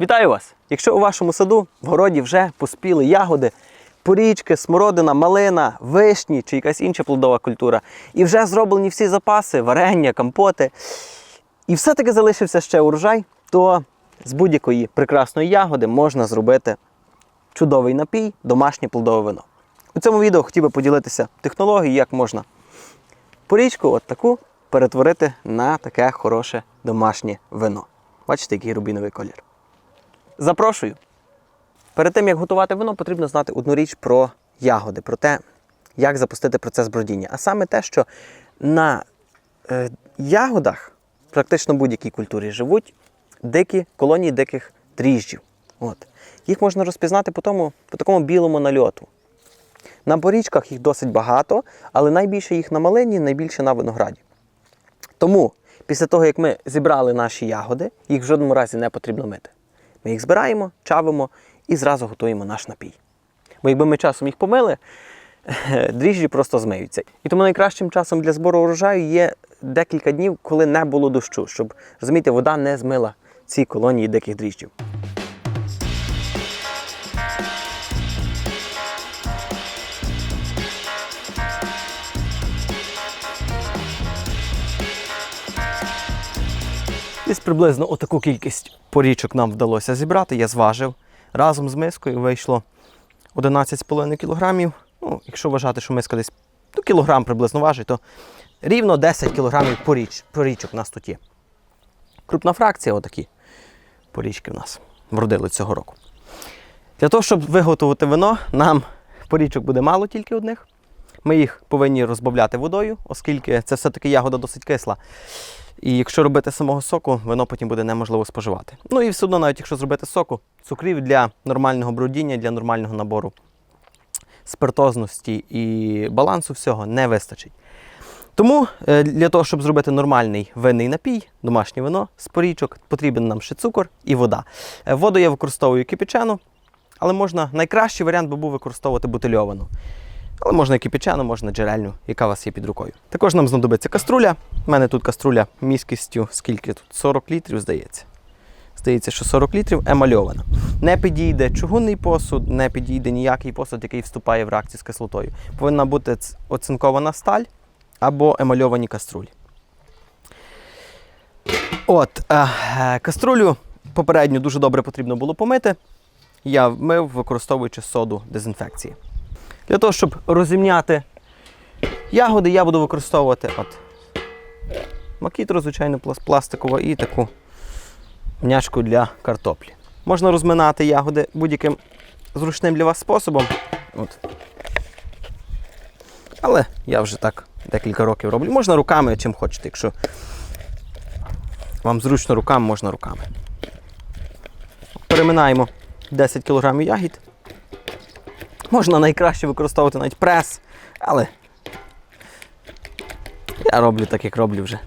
Вітаю вас! Якщо у вашому саду в городі вже поспіли ягоди, порічки, смородина, малина, вишні чи якась інша плодова культура, і вже зроблені всі запаси, варення, компоти, і все-таки залишився ще урожай, то з будь-якої прекрасної ягоди можна зробити чудовий напій, домашнє плодове вино. У цьому відео хотів би поділитися технологією, як можна порічку, от таку, перетворити на таке хороше домашнє вино. Бачите, який рубіновий колір. Запрошую. Перед тим, як готувати вино, потрібно знати одну річ про ягоди, про те, як запустити процес бродіння. А саме те, що на е, ягодах, практично будь-якій культурі, живуть дикі колонії диких дріжджів. От. Їх можна розпізнати по, тому, по такому білому нальоту. На порічках їх досить багато, але найбільше їх на малині, найбільше на винограді. Тому після того, як ми зібрали наші ягоди, їх в жодному разі не потрібно мити. Ми їх збираємо, чавимо і зразу готуємо наш напій. Бо якби ми часом їх помили, дріжджі просто змиються. І тому найкращим часом для збору урожаю є декілька днів, коли не було дощу, щоб розумієте, вода не змила ці колонії диких дріжджів. Десь приблизно отаку кількість порічок нам вдалося зібрати. Я зважив. Разом з мискою вийшло 11,5 кілограмів. Ну, якщо вважати, що миска десь ну, кілограм приблизно важить, то рівно 10 кілограмів поріч, порічок у нас тут є. Крупна фракція, отакі порічки в нас вродили цього року. Для того, щоб виготовити вино, нам порічок буде мало тільки одних. Ми їх повинні розбавляти водою, оскільки це все-таки ягода досить кисла. І якщо робити самого соку, вино потім буде неможливо споживати. Ну і все одно, навіть якщо зробити соку, цукрів для нормального бродіння, для нормального набору спиртозності і балансу всього не вистачить. Тому е, для того, щоб зробити нормальний винний напій, домашнє вино з порічок, потрібен нам ще цукор і вода. Е, Воду я використовую кипячену, але можна найкращий варіант би був використовувати бутильовану. Але можна і кипячену, можна джерельну, яка у вас є під рукою. Також нам знадобиться каструля. У мене тут каструля міськістю, скільки тут? 40 літрів, здається. Здається, що 40 літрів емальована. Не підійде чугунний посуд, не підійде ніякий посуд, який вступає в реакцію з кислотою. Повинна бути оцинкована сталь або емальовані каструлі. От, е, каструлю попередньо дуже добре потрібно було помити. Я вмив, використовуючи соду дезінфекції. Для того, щоб розімняти ягоди, я буду використовувати от макітру, звичайно, плас- пластикову і таку м'ячку для картоплі. Можна розминати ягоди будь-яким зручним для вас способом. От. Але я вже так декілька років роблю. Можна руками, чим хочете. Якщо вам зручно руками, можна руками. Переминаємо 10 кг ягід. Можна найкраще використовувати навіть прес, але я роблю так, як роблю вже.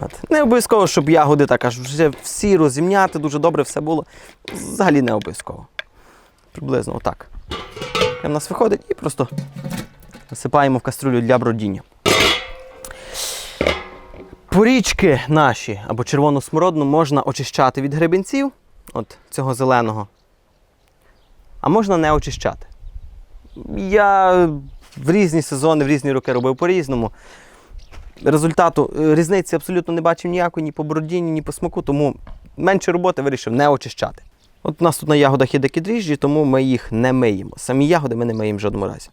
От. Не обов'язково, щоб ягоди так аж вже всі розімняти, дуже добре все було. Взагалі не обов'язково. Приблизно отак. Як в нас виходить і просто насипаємо в каструлю для бродіння. Порічки наші або червону смородину можна очищати від гребінців, от цього зеленого, а можна не очищати. Я в різні сезони, в різні роки робив по-різному. Результату е, різниці абсолютно не бачив ніякої ні по бродінні, ні по смаку, тому менше роботи вирішив не очищати. От у нас тут на ягодах є дикі дріжджі, тому ми їх не миємо. Самі ягоди ми не миємо в жодному разі.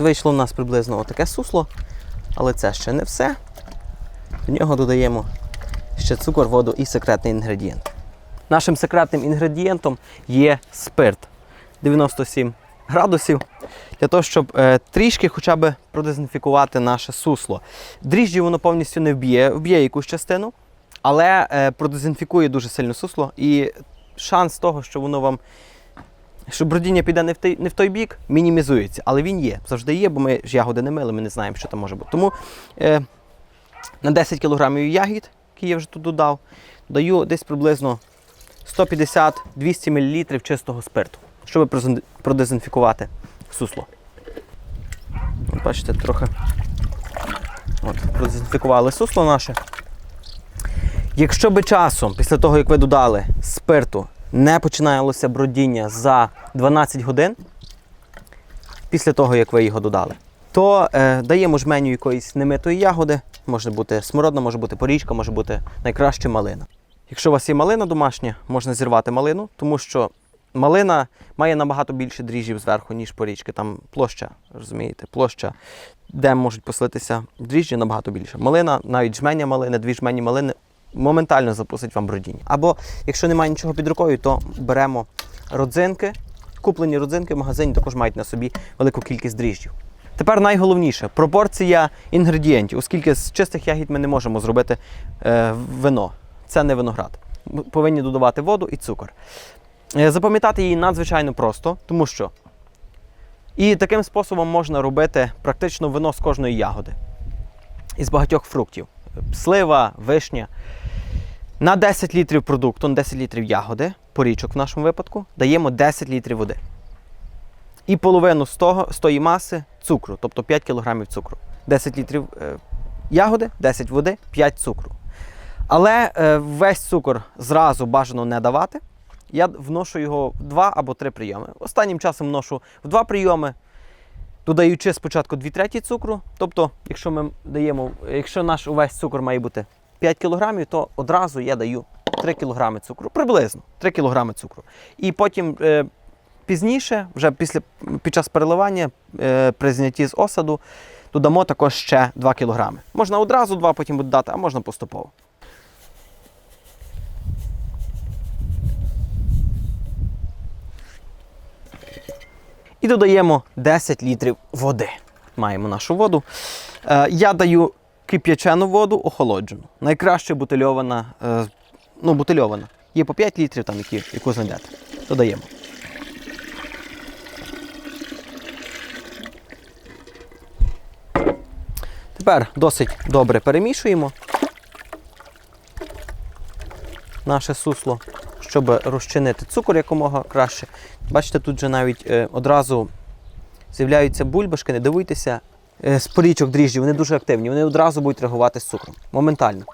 Вийшло в нас приблизно отаке сусло, але це ще не все. До нього додаємо ще цукор, воду і секретний інгредієнт. Нашим секретним інгредієнтом є спирт 97 градусів для того, щоб е, трішки хоча б продезінфікувати наше сусло. Дріжджі воно повністю не вб'є, вб'є якусь частину, але е, продезінфікує дуже сильно сусло. І шанс того, що воно вам що бродіння піде не в той, не в той бік, мінімізується. Але він є, завжди є, бо ми ж ягоди не мили, ми не знаємо, що там може бути. Тому е, На 10 кг ягід, які я вже тут додав, даю десь приблизно 150-200 мл чистого спирту, щоб продезінфікувати сусло. Бачите, трохи от, продезінфікували сусло наше. Якщо би часом, після того, як ви додали спирту, не починалося бродіння за 12 годин, після того, як ви його додали, то е, даємо жменю якоїсь немитої ягоди, може бути смородина, може бути порічка, може бути найкраще малина. Якщо у вас є малина домашня, можна зірвати малину, тому що малина має набагато більше дріжджів зверху, ніж порічки. Там площа, розумієте, площа, де можуть поселитися дріжджі, набагато більше. Малина, навіть жменя малини, дві жмені малини моментально запустить вам бродіння. Або якщо немає нічого під рукою, то беремо родзинки. Куплені родзинки в магазині також мають на собі велику кількість дріжджів. Tепер найголовніше пропорція інгредієнтів, оскільки з чистих ягід ми не можемо зробити е, вино. Це не виноград. Повинні додавати воду і цукор. Е, запам'ятати її надзвичайно просто, тому що і таким способом можна робити практично вино з кожної ягоди із багатьох фруктів: слива, вишня. На 10 літрів продукту, на 10 літрів ягоди, порічок в нашому випадку, даємо 10 літрів води. І половину з, того, з тої маси цукру, тобто 5 кг цукру. 10 літрів е, ягоди, 10 води, 5 цукру. Але е, весь цукор зразу бажано не давати. Я вношу його в 2 або 3 прийоми. Останнім часом вношу в 2 прийоми, додаючи спочатку 2 треті цукру. Тобто, якщо ми даємо, якщо наш увесь цукор має бути 5 кг, то одразу я даю 3 кг цукру, приблизно 3 кг цукру. І потім е, пізніше, вже після, під час переливання, е, при знятті з осаду, додамо також ще 2 кг. Можна одразу 2 потім додати, а можна поступово. І додаємо 10 літрів води. Маємо нашу воду. Е, я даю кип'ячену воду охолоджену. Найкраще бутильована, е, ну, бутильована. Є по 5 літрів, там, які, яку знайдете. Додаємо. Тепер досить добре перемішуємо наше сусло, щоб розчинити цукор якомога краще. Бачите, тут вже навіть е, одразу з'являються бульбашки, не дивуйтеся. Е, з дріжджі, вони дуже активні, вони одразу будуть реагувати з цукром. Моментально.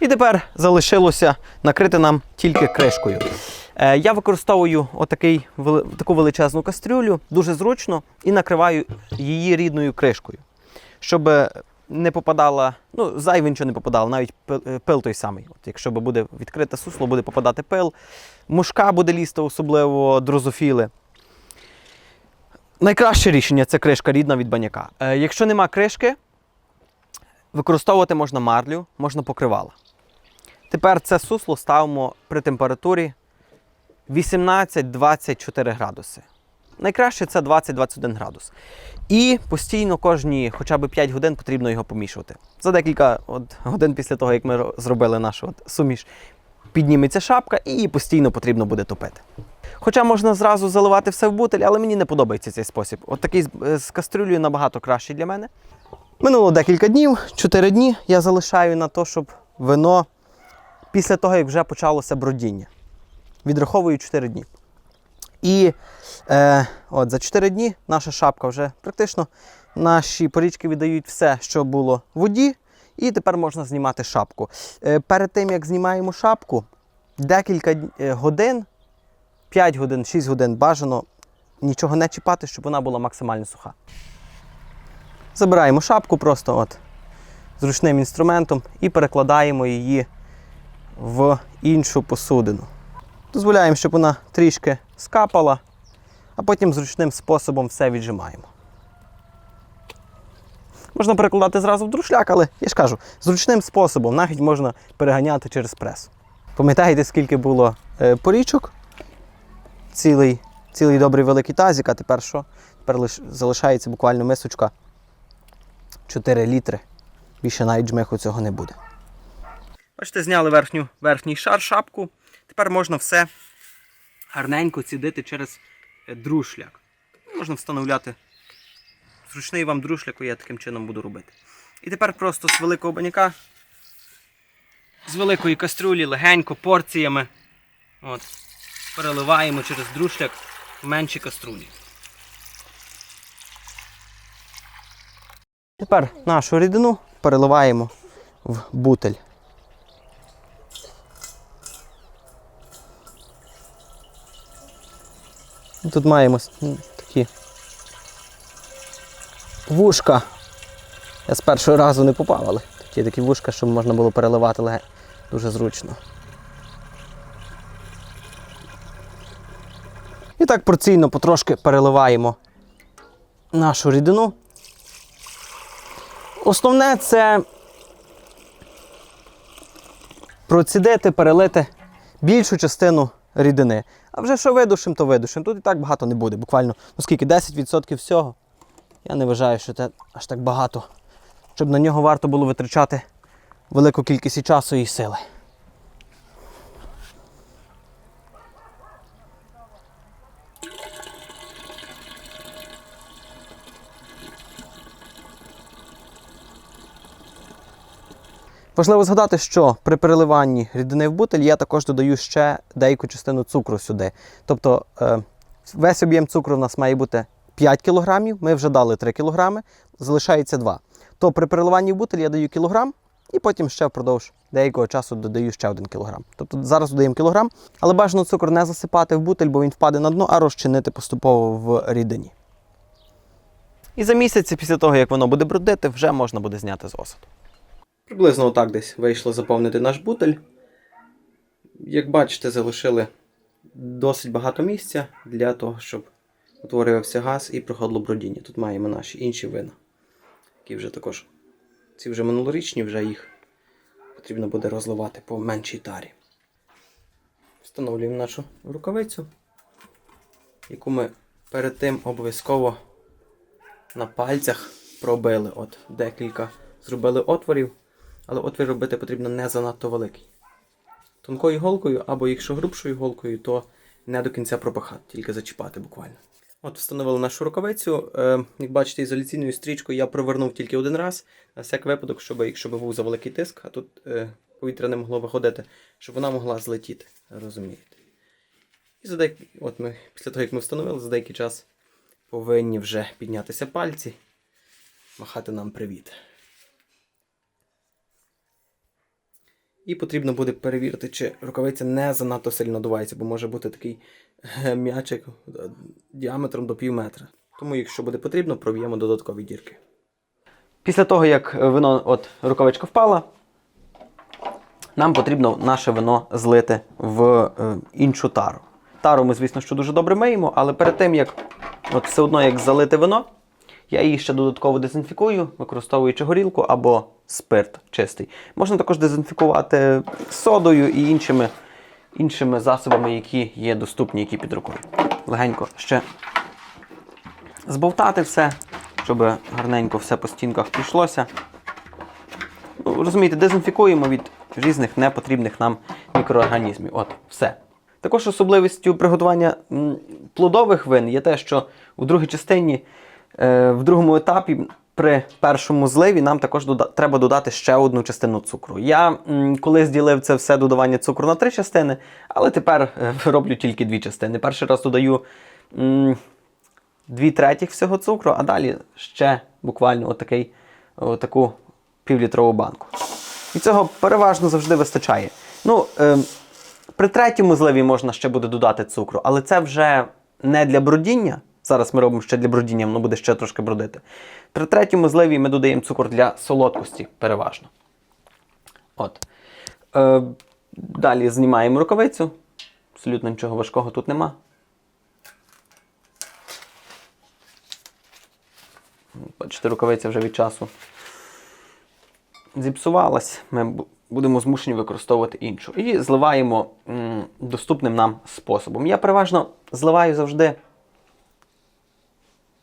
І тепер залишилося накрити нам тільки кришкою. Е, я використовую отакий, таку величезну кастрюлю, дуже зручно, і накриваю її рідною кришкою, щоб не попадала, ну, зайве нічого не попадало, навіть пил, е, той самий. От, якщо буде відкрите сусло, буде попадати пил, мушка буде лізти, особливо дрозофіли. Найкраще рішення це кришка рідна від баняка. Е, якщо нема кришки, використовувати можна марлю, можна покривала. Тепер це сусло ставимо при температурі 18-24 градуси. Найкраще це 20-21 градус. І постійно кожні хоча б 5 годин потрібно його помішувати. За декілька от, годин після того, як ми зробили нашу от, суміш, підніметься шапка і її постійно потрібно буде топити. Хоча можна зразу заливати все в бутиль, але мені не подобається цей спосіб. От такий з, е, з кастрюлею набагато кращий для мене. Минуло декілька днів, 4 дні я залишаю на те, щоб вино після того, як вже почалося бродіння. Відраховую 4 дні. І е, от за 4 дні наша шапка вже практично наші порічки віддають все, що було в воді, і тепер можна знімати шапку. Е, перед тим, як знімаємо шапку, декілька е, годин, 5 годин, 6 годин бажано нічого не чіпати, щоб вона була максимально суха. Забираємо шапку просто от, зручним інструментом і перекладаємо її в іншу посудину. Дозволяємо, щоб вона трішки скапала, а потім зручним способом все віджимаємо. Можна перекладати зразу в друшляк, але я ж кажу, зручним способом навіть можна переганяти через прес. Пам'ятаєте, скільки було е, порічок? Цілий, цілий добрий великий тазик, а тепер що? Тепер лиш залишається буквально мисочка 4 літри. Більше навіть жмиху цього не буде. Бачите, зняли верхню, верхній шар, шапку. Тепер можна все гарненько цідити через е, друшляк. Можна встановляти зручний вам друшляку я таким чином буду робити. І тепер просто з великого баняка, з великої каструлі, легенько, порціями. От, переливаємо через друшляк в менші каструлі. Тепер нашу рідину переливаємо в бутель. Тут маємо такі вушка. Я з першого разу не попав, але такі такі вушка, щоб можна було переливати леге- дуже зручно. І так порційно потрошки переливаємо нашу рідину. Основне це процідити, перелити більшу частину рідини. А вже що видушим, то видушим. Тут і так багато не буде. Буквально, ну скільки, 10% всього. Я не вважаю, що це аж так багато. Щоб на нього варто було витрачати велику кількість і часу і сили. Важливо згадати, що при переливанні рідини в бутиль я також додаю ще деяку частину цукру сюди. Тобто е, весь об'єм цукру в нас має бути 5 кг, ми вже дали 3 кг, залишається 2. То при переливанні в бутиль я даю кілограм і потім ще впродовж деякого часу додаю ще 1 кг. Тобто зараз додаємо кілограм, але бажано цукор не засипати в бутиль, бо він впаде на дно, а розчинити поступово в рідині. І за місяць після того, як воно буде брудити, вже можна буде зняти з осаду. Приблизно отак десь вийшло заповнити наш бутель. Як бачите, залишили досить багато місця для того, щоб утворювався газ і проходило бродіння. Тут маємо наші інші вина, які вже також ці вже минулорічні, вже їх потрібно буде розливати по меншій тарі. Встановлюємо нашу рукавицю, яку ми перед тим обов'язково на пальцях пробили. От декілька зробили отворів, але отвір робити потрібно не занадто великий. Тонкою голкою, або якщо грубшою голкою, то не до кінця пропахати, тільки зачіпати буквально. От встановили нашу рукавицю. Е, як бачите, ізоляційною стрічкою я провернув тільки один раз, на всяк випадок, щоб якщо був за великий тиск, а тут е, повітря не могло виходити, щоб вона могла злетіти. Розумієте? І за деякий, от ми, після того, як ми встановили, за деякий час повинні вже піднятися пальці, махати нам привіт. І потрібно буде перевірити, чи рукавиця не занадто сильно надувається, бо може бути такий е, м'ячик е, діаметром до пів метра. Тому, якщо буде потрібно, проб'ємо додаткові дірки. Після того, як вино, от рукавичка впала, нам потрібно наше вино злити в е, іншу тару. Тару ми, звісно, що дуже добре миємо, але перед тим, як от все одно як залити вино, я її ще додатково дезінфікую, використовуючи горілку або спирт чистий. Можна також дезінфікувати содою і іншими, іншими засобами, які є доступні, які під рукою. Легенько ще збовтати все, щоб гарненько все по стінках пішлося. Ну, розумієте, дезінфікуємо від різних непотрібних нам мікроорганізмів. От, все. Також особливістю приготування плодових вин є те, що у другій частині, е, в другому етапі, при першому зливі, нам також дода- треба додати ще одну частину цукру. Я м, колись ділив це все додавання цукру на три частини, але тепер е, роблю тільки дві частини. Перший раз додаю м, дві третіх всього цукру, а далі ще буквально отакий, отаку півлітрову банку. І цього переважно завжди вистачає. Ну, е, при третьому зливі можна ще буде додати цукру, але це вже не для бродіння. Зараз ми робимо ще для бродіння, воно буде ще трошки бродити. При третьому зливі ми додаємо цукор для солодкості переважно. От. Е, далі знімаємо рукавицю. Абсолютно нічого важкого тут нема. Бачите, рукавиця вже від часу зіпсувалась. Ми будемо змушені використовувати іншу. І зливаємо м, доступним нам способом. Я переважно зливаю завжди,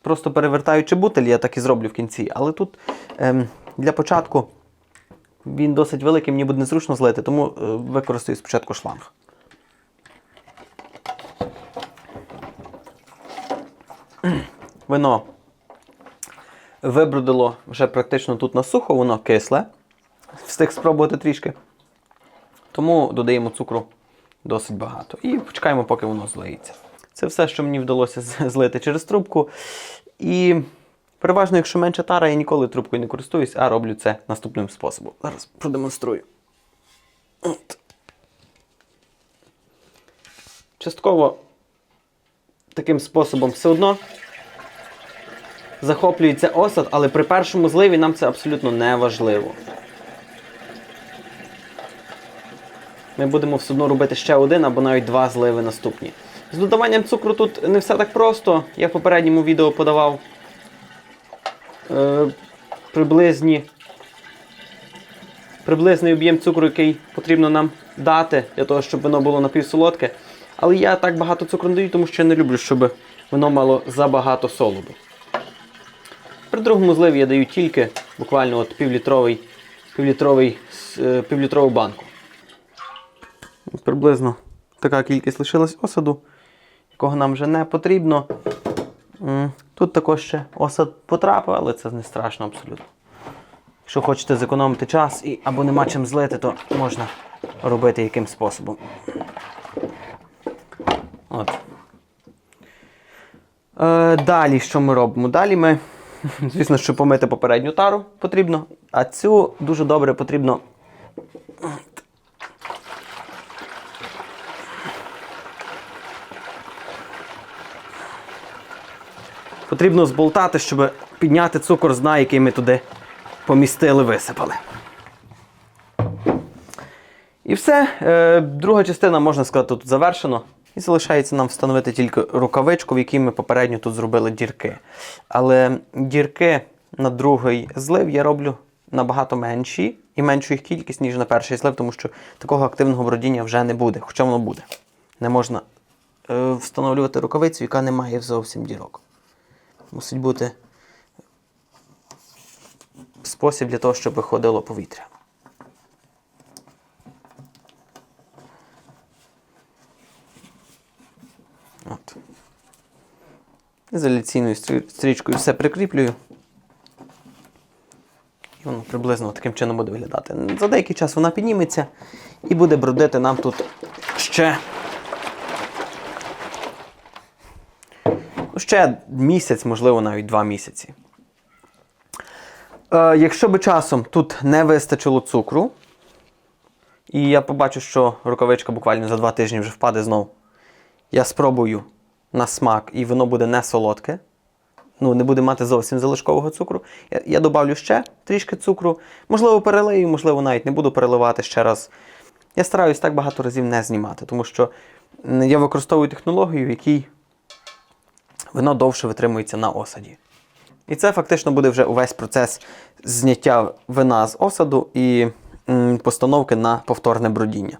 просто перевертаючи бутиль, я так і зроблю в кінці. Але тут ем, для початку він досить великий, мені буде незручно злити, тому е, використаю спочатку шланг. Вино вибрудило вже практично тут на сухо, воно кисле. Встиг спробувати трішки. Тому додаємо цукру досить багато. І почекаємо, поки воно злиється. Це все, що мені вдалося злити через трубку. І переважно, якщо менша тара, я ніколи трубкою не користуюсь, а роблю це наступним способом. Зараз продемонструю. От. Частково таким способом все одно захоплюється осад, але при першому зливі нам це абсолютно не важливо. Ми будемо все одно робити ще один або навіть два зливи наступні. З додаванням цукру тут не все так просто. Я в попередньому відео подавав е, приблизні, приблизний об'єм цукру, який потрібно нам дати для того, щоб воно було напівсолодке. Але я так багато цукру не даю, тому що я не люблю, щоб воно мало забагато солоду. При другому зливі я даю тільки буквально от півлітровий, півлітровий, е, півлітрову банку. Приблизно така кількість лишилась осаду, якого нам вже не потрібно. Тут також ще осад потрапив, але це не страшно абсолютно. Якщо хочете зекономити час і або нема чим злити, то можна робити яким способом. От. Е, далі що ми робимо? Далі ми, звісно, що помити попередню тару потрібно, а цю дуже добре потрібно Потрібно зболтати, щоб підняти цукор з дна, який ми туди помістили, висипали. І все. Е, друга частина, можна сказати, тут завершено. І залишається нам встановити тільки рукавичку, в якій ми попередньо тут зробили дірки. Але дірки на другий злив я роблю набагато менші і меншу їх кількість, ніж на перший злив, тому що такого активного бродіння вже не буде, хоча воно буде. Не можна е, встановлювати рукавицю, яка не має зовсім дірок. Мусить бути спосіб для того, щоб виходило повітря. От. Ізоляційною стрічкою все прикріплюю. І воно приблизно таким чином буде виглядати. За деякий час вона підніметься і буде бродити нам тут ще ще місяць, можливо, навіть два місяці. Е, якщо би часом тут не вистачило цукру, і я побачу, що рукавичка буквально за два тижні вже впаде знов, я спробую на смак, і воно буде не солодке. Ну, не буде мати зовсім залишкового цукру. Я, я добавлю ще трішки цукру. Можливо, перелию, можливо, навіть не буду переливати ще раз. Я стараюсь так багато разів не знімати, тому що я використовую технологію, в якій воно довше витримується на осаді. І це фактично буде вже увесь процес зняття вина з осаду і постановки на повторне бродіння.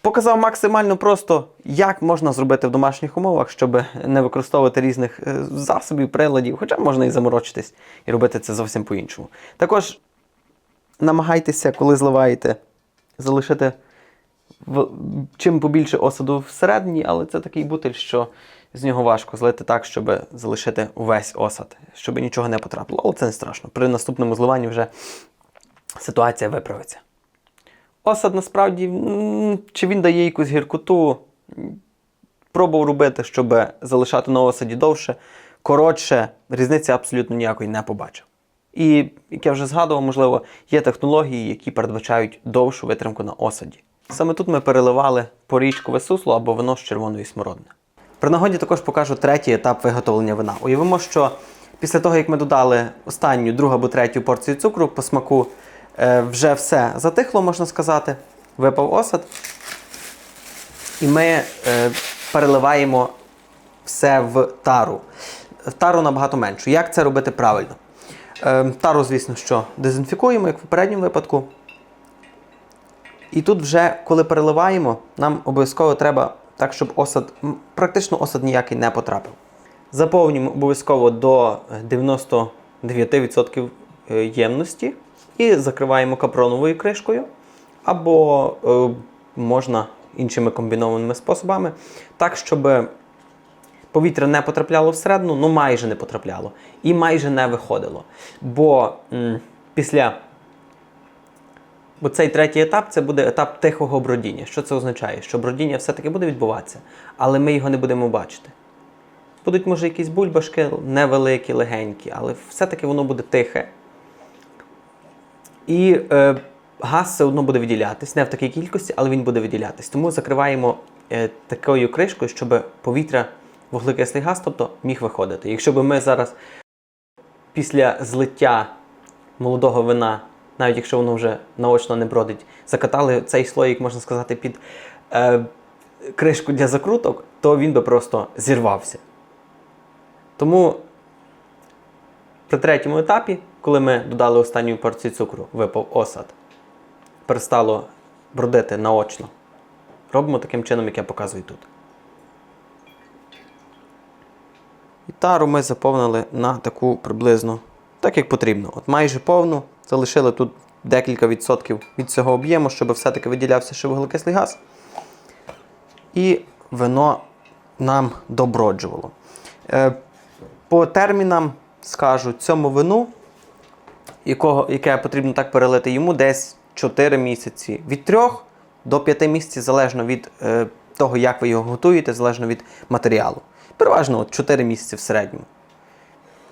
Показав максимально просто, як можна зробити в домашніх умовах, щоб не використовувати різних е, засобів, приладів, хоча можна і заморочитись і робити це зовсім по-іншому. Також намагайтеся, коли зливаєте, залишити чим побільше осаду всередині, але це такий бутиль, що з нього важко злити так, щоб залишити увесь осад, щоб нічого не потрапило. Але це не страшно. При наступному зливанні вже ситуація виправиться. Осад насправді, чи він дає якусь гіркоту, пробував робити, щоб залишати на осаді довше, коротше, різниці абсолютно ніякої не побачив. І, як я вже згадував, можливо, є технології, які передбачають довшу витримку на осаді. Саме тут ми переливали порічкове сусло або вино з червоної смородини. При нагоді також покажу третій етап виготовлення вина. Уявимо, що після того, як ми додали останню, другу або третю порцію цукру по смаку, е, вже все затихло, можна сказати. Випав осад. І ми е, переливаємо все в тару. В тару набагато меншу. Як це робити правильно? Е, тару, звісно, що дезінфікуємо, як в попередньому випадку. І тут вже, коли переливаємо, нам обов'язково треба так, щоб осад, практично осад ніякий не потрапив. Заповнюємо обов'язково до 99% е, ємності і закриваємо капроновою кришкою, або е, можна іншими комбінованими способами, так, щоб повітря не потрапляло всередину, ну майже не потрапляло. І майже не виходило. Бо м, після. Бо цей третій етап це буде етап тихого бродіння. Що це означає? Що бродіння все-таки буде відбуватися, але ми його не будемо бачити. Будуть, може, якісь бульбашки невеликі, легенькі, але все-таки воно буде тихе. І е, газ все одно буде виділятись, не в такій кількості, але він буде виділятись. Тому закриваємо е, такою кришкою, щоб повітря, вуглекислий газ, тобто міг виходити. Якщо б ми зараз після злиття молодого вина, навіть якщо воно вже наочно не бродить, закатали цей слоїк, можна сказати, під е, кришку для закруток, то він би просто зірвався. Тому при третьому етапі, коли ми додали останню порцію цукру, випав осад, перестало бродити наочно. Робимо таким чином, як я показую тут. І тару ми заповнили на таку приблизно, так як потрібно. От майже повну. Залишили тут декілька відсотків від цього об'єму, щоб все-таки виділявся ще вуглекислий газ. І вино нам доброджувало. Е, по термінам скажу, цьому вину, якого, яке потрібно так перелити йому, десь 4 місяці. Від 3 до 5 місяців, залежно від е, того, як ви його готуєте, залежно від матеріалу. Переважно от 4 місяці в середньому.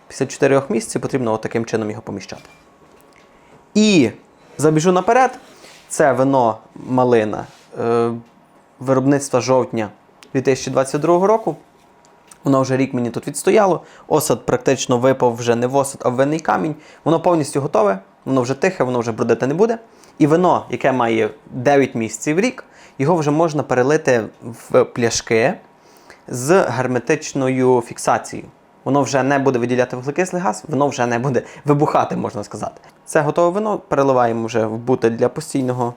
Після 4 місяців потрібно от таким чином його поміщати. І забіжу наперед, це вино малина е, виробництва жовтня 2022 року. Воно вже рік мені тут відстояло. Осад практично випав вже не в осад, а в винний камінь. Воно повністю готове, воно вже тихе, воно вже бродити не буде. І вино, яке має 9 місяців рік, його вже можна перелити в пляшки з герметичною фіксацією. Воно вже не буде виділяти вуглекислий газ, воно вже не буде вибухати, можна сказати. Це готове вино переливаємо вже в бутель для постійного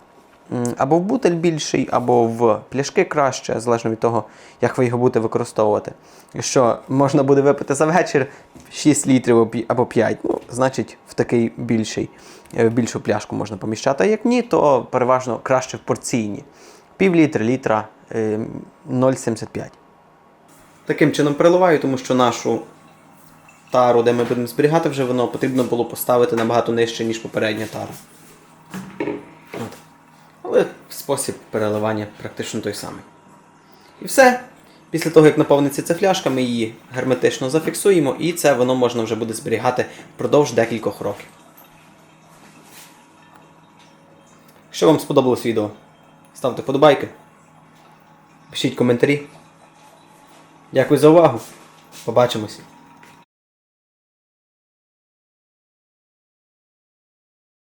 або в бутель більший, або в пляшки краще, залежно від того, як ви його будете використовувати. Якщо можна буде випити за вечір 6 літрів або 5, ну, значить в такий більший, е, більшу пляшку можна поміщати. А як ні, то переважно краще в порційні. Пів літра, літра е, 0,75. Таким чином переливаю, тому що нашу тару, де ми будемо зберігати вже вино, потрібно було поставити набагато нижче, ніж попередня тара. От. Але спосіб переливання практично той самий. І все. Після того, як наповниться ця фляжка, ми її герметично зафіксуємо, і це вино можна вже буде зберігати впродовж декількох років. Якщо вам сподобалось відео, ставте вподобайки, пишіть коментарі. Дякую за увагу. Побачимось.